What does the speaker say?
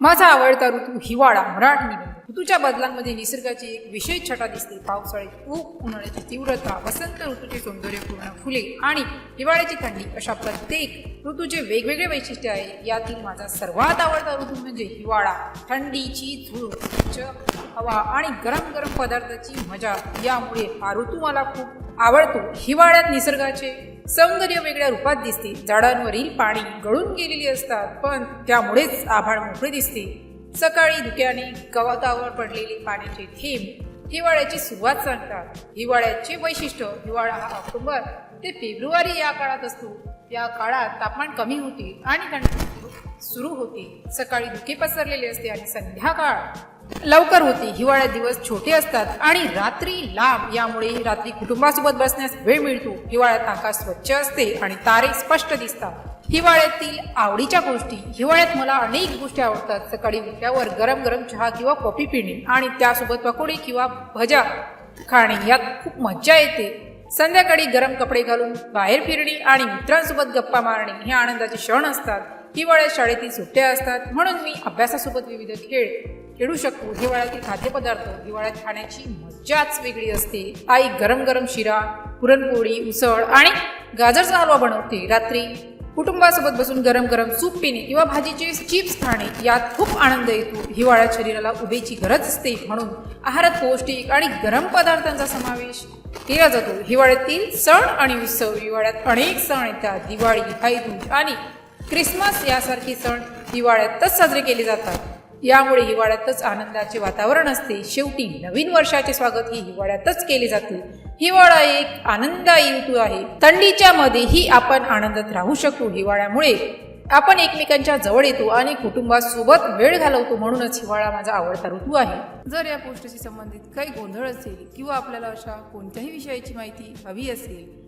माझा आवडता ऋतू हिवाळा मराठी निबंध ऋतूच्या बदलांमध्ये निसर्गाची एक विशेष छटा दिसते. पावसाळी ऊब उन्हाळ्याची तीव्रता वसंत ऋतूचे सौंदर्यपूर्ण फुले आणि हिवाळ्याची थंडी अशा प्रत्येक ऋतूचे वेगवेगळे वैशिष्ट्य आहे. यातील माझा सर्वात आवडता ऋतू म्हणजे हिवाळा. थंडीची झुळूक हवा आणि गरम गरम पदार्थाची मजा. यामुळे हा ऋतू मला खूप आवडतो. हिवाळ्यात निसर्गाचे सौंदर्य वेगळ्या रूपात दिसते. झाडांवरील पाणी गळून गेलेली असतात पण त्यामुळेच आभाळ मोकळे दिसते. सकाळी धुक्याने गवतावर पडलेले पाण्याचे थेंब हिवाळ्याची सुरुवात सांगतात. हिवाळ्याचे वैशिष्ट्य हिवाळा हा ऑक्टोबर ते फेब्रुवारी या काळात असतो. या काळात तापमान कमी होते आणि थंडी सुरू होते. सकाळी धुके पसरलेले असते आणि संध्याकाळ लवकर होते. हिवाळ्यात दिवस छोटे असतात आणि रात्री लांब. यामुळे रात्री कुटुंबासोबत बसण्यास वेळ मिळतो. हिवाळ्यात आकाश स्वच्छ असते आणि तारे स्पष्ट दिसतात. हिवाळ्यातील आवडीच्या गोष्टी. हिवाळ्यात मला अनेक गोष्टी आवडतात. सकाळी उठल्यावर गरम गरम चहा किंवा कॉफी पिणे आणि त्यासोबत पकोडे किंवा भजा खाणे. यात खूप मज्जा येते. संध्याकाळी गरम कपडे घालून बाहेर फिरणे आणि मित्रांसोबत गप्पा मारणे हे आनंदाचे क्षण असतात. हिवाळ्यात शाळेतील सुट्ट्या असतात. म्हणून मी अभ्यासासोबत विविध खेळ खेळू शकतो. हिवाळ्यातील खाद्यपदार्थ हिवाळ्यात खाण्याची मज्जाच वेगळी असते. आई गरम गरम शिरा पुरणपोळी उसळ आणि गाजरचा हलवा बनवते. रात्री कुटुंबासोबत बसून गरम गरम सूप पिणे किंवा भाजीचे चिप्स खाणे यात खूप आनंद येतो. हिवाळ्यात शरीराला उभेची गरज असते. म्हणून आहारात पौष्टिक आणि गरम पदार्थांचा समावेश केला जातो. हिवाळ्यातील सण आणि उत्सव हिवाळ्यात अनेक सण येतात. दिवाळी भाईदूज आणि क्रिसमस यासारखे सण हिवाळ्यातच साजरे केले जातात. यामुळे हिवाळ्यातच आनंदाचे वातावरण असते. शेवटी नवीन वर्षाचे स्वागत ही हिवाळ्यातच केले जाते. हिवाळा एक आनंदायी ऋतू आहे. थंडीच्या मध्येही आपण आनंदात राहू शकतो. हिवाळ्यामुळे आपण एकमेकांच्या जवळ येतो आणि कुटुंबासोबत वेळ घालवतो म्हणूनच हिवाळा माझा आवडता ऋतू आहे. जर या पोस्टशी संबंधित काही गोंधळ असेल किंवा आपल्याला अशा कोणत्याही विषयाची माहिती हवी असेल